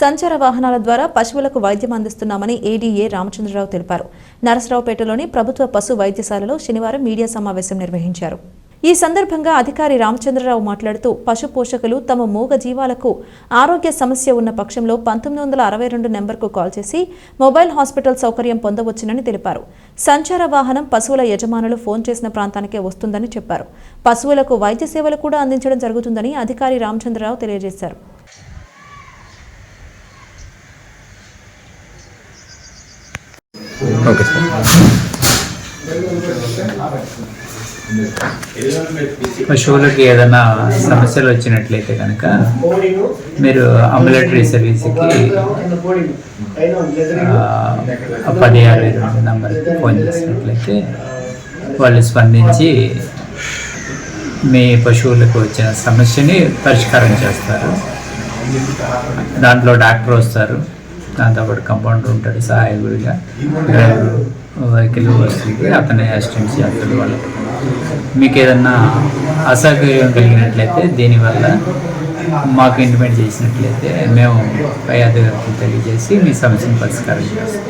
సంచార వాహనాల ద్వారా పశువులకు వైద్యం అందిస్తున్నామని ఏడీఏ రామచంద్రరావు తెలిపారు. నరసరావుపేటలోని ప్రభుత్వ పశు వైద్యశాలలో శనివారం మీడియా సమావేశం నిర్వహించారు. ఈ సందర్భంగా అధికారి రామచంద్రరావు మాట్లాడుతూ పశు పోషకులు తమ మూగ జీవాలకు ఆరోగ్య సమస్య ఉన్న పక్షంలో పంతొమ్మిది వందల అరవై రెండు నెంబర్కు కాల్ చేసి మొబైల్ హాస్పిటల్ సౌకర్యం పొందవచ్చునని తెలిపారు. సంచార వాహనం పశువుల యజమానులు ఫోన్ చేసిన ప్రాంతానికే వస్తుందని చెప్పారు. పశువులకు వైద్య సేవలు కూడా అందించడం జరుగుతుందని అధికారి రామచంద్రరావు తెలియజేశారు. Okay sir. పశువులకి ఏదైనా సమస్యలు వచ్చినట్లయితే కనుక మీరు అంబులేటరీ సర్వీస్కి పది యాభై రెండు నెంబర్కి ఫోన్ చేసినట్లయితే వాళ్ళు స్పందించి మీ పశువులకు వచ్చిన సమస్యని పరిష్కారం చేస్తారు. దాంట్లో డాక్టర్ వస్తారు. దాంతోపాటు కంపౌండర్ ఉంటాడు సహాయకుడిగా డ్రైవర్ వెహికల్ వస్తుంది అతని అసిస్టెంట్ చేస్తాడు వల్ల మీకు ఏదన్నా అసౌకర్యం కలిగినట్లయితే దీనివల్ల మాకు ఇంటిమేట్ చేసినట్లయితే మేము పై అధికారులకు తెలియజేసి మీ సమస్యను పరిష్కారం చేస్తాం.